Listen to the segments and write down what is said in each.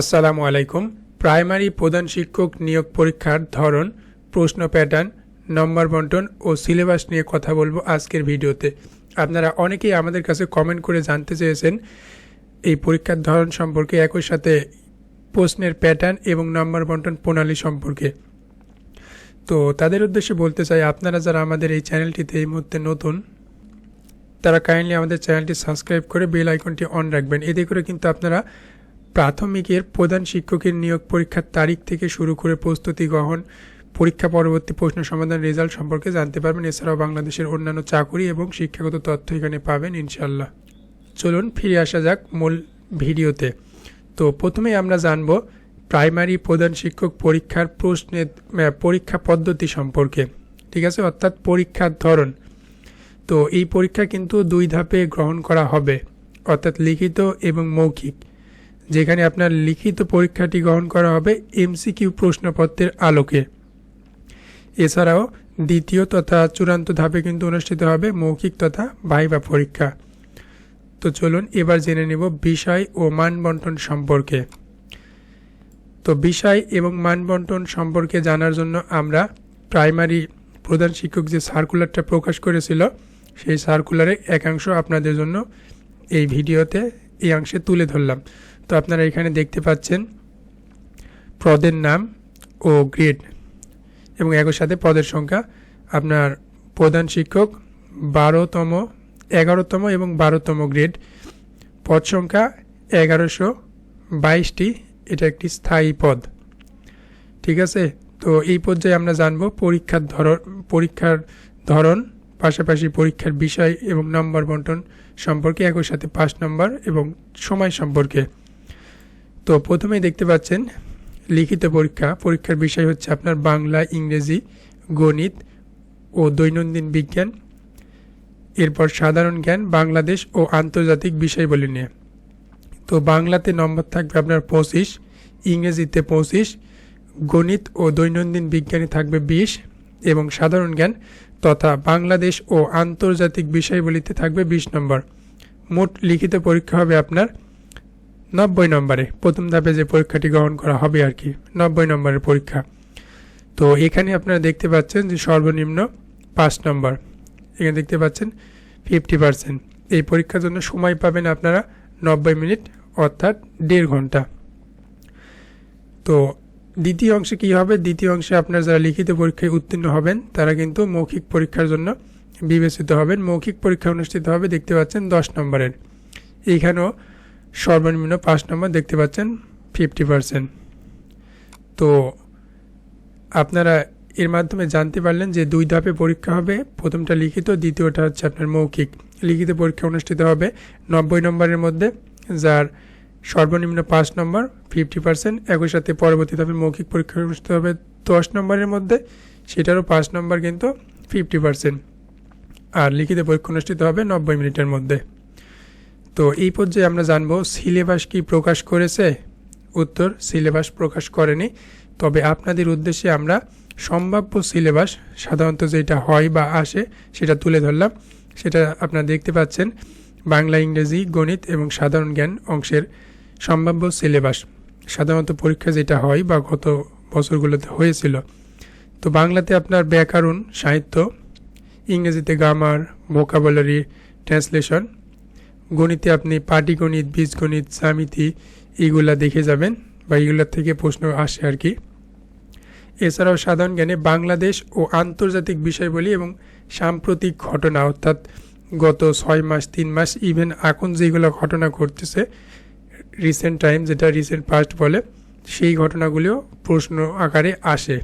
আসসালামু আলাইকুম। প্রাইমারি প্রধান শিক্ষক নিয়োগ পরীক্ষার ধরন, প্রশ্ন প্যাটার্ন, নম্বর বন্টন ও সিলেবাস নিয়ে কথা বলব আজকের ভিডিওতে। আপনারা অনেকেই আমাদের কাছে কমেন্ট করে জানতে চেয়েছেন এই পরীক্ষার ধরন সম্পর্কে, একই সাথে প্রশ্নের প্যাটার্ন এবং নম্বর বন্টন প্রণালী সম্পর্কে। তো তাদের উদ্দেশ্যে বলতে চাই, আপনারা যারা আমাদের এই চ্যানেলটিতে এই মুহূর্তে নতুন, তারা কাইন্ডলি আমাদের চ্যানেলটি সাবস্ক্রাইব করে বেল আইকনটি অন রাখবেন। এতে করে কিন্তু আপনারা প্রাথমিকের প্রধান শিক্ষকের নিয়োগ পরীক্ষার তারিখ থেকে শুরু করে প্রস্তুতি গ্রহণ, পরীক্ষা পরবর্তী প্রশ্ন সমাধান রেজাল্ট সম্পর্কে জানতে পারবেন। এছাড়াও বাংলাদেশের অন্যান্য চাকুরি এবং শিক্ষাগত তথ্য এখানে পাবেন ইনশাল্লাহ চলুন ফিরে আসা যাক মূল ভিডিওতে। তো প্রথমেই আমরা জানব প্রাইমারি প্রধান শিক্ষক পরীক্ষার প্রশ্নের পরীক্ষা পদ্ধতি সম্পর্কে। ঠিক আছে? অর্থাৎ পরীক্ষার ধরন। তো এই পরীক্ষা কিন্তু দুই ধাপে গ্রহণ করা হবে, অর্থাৎ লিখিত এবং মৌখিক। যেখানে আপনার লিখিত পরীক্ষাটি গ্রহণ করা হবে এমসিকিউ প্রশ্নপত্রের আলোকে। এছাড়াও দ্বিতীয় তথা চূড়ান্ত ধাপে কিন্তু অনুষ্ঠিত হবে মৌখিক তথা ভাইবা পরীক্ষা। তো চলুন এবার জেনে নেব বিষয় ও মান বন্টন সম্পর্কে। তো বিষয় এবং মান বন্টন সম্পর্কে জানার জন্য আমরা প্রাইমারি প্রধান শিক্ষক যে সার্কুলারটা প্রকাশ করেছিল, সেই সার্কুলারে একাংশ আপনাদের জন্য এই ভিডিওতে এই অংশে তুলে ধরলাম। তো আপনারা এখানে দেখতে পাচ্ছেন পদের নাম ও গ্রেড এবং একই সাথে পদের সংখ্যা আপনার প্রধান শিক্ষক বারোতম, এগারোতম এবং বারোতম গ্রেড। পদ সংখ্যা এগারোশো বাইশটি, এটা একটি স্থায়ী পদ। ঠিক আছে? তো এই পর্যায়ে আমরা জানব পরীক্ষার ধরন পরীক্ষার ধরন, পাশাপাশি পরীক্ষার বিষয় এবং নম্বর বন্টন সম্পর্কে, একই সাথে পাঁচ নম্বর এবং সময় সম্পর্কে। তো প্রথমেই দেখতে পাচ্ছেন লিখিত পরীক্ষা। পরীক্ষার বিষয় হচ্ছে আপনার বাংলা, ইংরেজি, গণিত ও দৈনন্দিন বিজ্ঞান, এরপর সাধারণ জ্ঞান, বাংলাদেশ ও আন্তর্জাতিক বিষয়বলি নিয়ে। তো বাংলাতে নম্বর থাকবে আপনার পঁচিশ, ইংরেজিতে পঁচিশ, গণিত ও দৈনন্দিন বিজ্ঞানে থাকবে বিশ এবং সাধারণ জ্ঞান তথা বাংলাদেশ ও আন্তর্জাতিক বিষয়বলিতে থাকবে বিশ নম্বর। মোট লিখিত পরীক্ষা হবে আপনার নব্বই নম্বরে প্রথম ধাপে যে পরীক্ষাটি গ্রহণ করা হবে আর কি, নব্বই নম্বরের পরীক্ষা। তো এখানে আপনারা দেখতে পাচ্ছেন যে সর্বনিম্ন পাঁচ নম্বর। এখানে দেখতে পাচ্ছেন ফিফটি পার্সেন্ট এই পরীক্ষার জন্য সময় পাবেন আপনারা নব্বই মিনিট, অর্থাৎ দেড় ঘণ্টা। তো দ্বিতীয় অংশে কী হবে? দ্বিতীয় অংশে আপনার যারা লিখিত পরীক্ষায় উত্তীর্ণ হবেন, তারা কিন্তু মৌখিক পরীক্ষার জন্য বিবেচিত হবেন। মৌখিক পরীক্ষা অনুষ্ঠিত হবে, দেখতে পাচ্ছেন দশ নম্বরের। এইখানেও সর্বনিম্ন পাঁচ নম্বর দেখতে পাচ্ছেন ফিফটি পার্সেন্ট তো আপনারা এর মাধ্যমে জানতে পারলেন যে দুই ধাপে পরীক্ষা হবে। প্রথমটা লিখিত, দ্বিতীয়টা হচ্ছে আপনার মৌখিক। লিখিত পরীক্ষা অনুষ্ঠিত হবে নব্বই নম্বরের মধ্যে, যার সর্বনিম্ন পাঁচ নম্বর ফিফটি পার্সেন্ট একই সাথে পরবর্তী ধাপে মৌখিক পরীক্ষা অনুষ্ঠিত হবে দশ নম্বরের মধ্যে, সেটারও পাঁচ নম্বর কিন্তু ফিফটি পার্সেন্ট আর লিখিত পরীক্ষা অনুষ্ঠিত হবে নব্বই মিনিটের মধ্যে। তো এই পর্যায়ে আমরা জানব, সিলেবাস কি প্রকাশ করেছে? উত্তর, সিলেবাস প্রকাশ করেনি। তবে আপনাদের উদ্দেশ্যে আমরা সম্ভাব্য সিলেবাস, সাধারণত যেটা হয় বা আসে, সেটা তুলে ধরলাম। সেটা আপনারা দেখতে পাচ্ছেন, বাংলা, ইংরেজি, গণিত এবং সাধারণ জ্ঞান অংশের সম্ভাব্য সিলেবাস। সাধারণত পরীক্ষা যেটা হয় বা গত বছরগুলোতে হয়েছিল। তো বাংলাতে আপনার ব্যাকরণ, সাহিত্য, ইংরেজিতে গ্রামার ভোকাবুলারি ট্রান্সলেশন গণিতে আপনি পাটিগণিত বীজগণিত জ্যামিতি এইগুলা দেখে যাবেন বা এইগুলোর থেকে প্রশ্ন আসে আর কি। এছাড়াও সাধারণ জ্ঞানে বাংলাদেশ ও আন্তর্জাতিক বিষয়বলি এবং সাম্প্রতিক ঘটনা, অর্থাৎ গত ছয় মাস, তিন মাস ইভেন এখন যেগুলো ঘটনা ঘটতেছে রিসেন্ট টাইম যেটা রিসেন্ট পাস্ট বলে, সেই ঘটনাগুলিও প্রশ্ন আকারে আসে।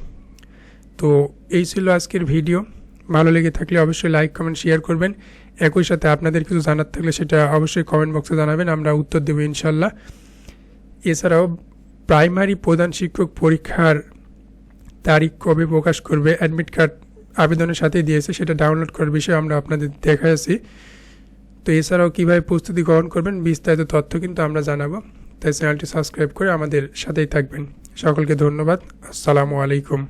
তো এই ছিল আজকের ভিডিও ভালো লেগে থাকলে অবশ্যই লাইক কমেন্ট শেয়ার করবেন। একই সাথে আপনাদের কিছু জানার থাকলে সেটা অবশ্যই কমেন্ট বক্সে জানাবেন, আমরা উত্তর দেবো ইনশাল্লাহ এছাড়াও প্রাইমারি প্রধান শিক্ষক পরীক্ষার তারিখ কবে প্রকাশ করবে অ্যাডমিট কার্ড আবেদনের সাথে দিয়েছে, সেটা ডাউনলোড করার বিষয়ে আমরা আপনাদের দেখাচ্ছি তো এছাড়াও কীভাবে প্রস্তুতি গ্রহণ করবেন, বিস্তারিত তথ্য কিন্তু আমরা জানাব। তাই চ্যানেলটি সাবস্ক্রাইব করে আমাদের সাথেই থাকবেন। সকলকে ধন্যবাদ। আসসালামু আলাইকুম।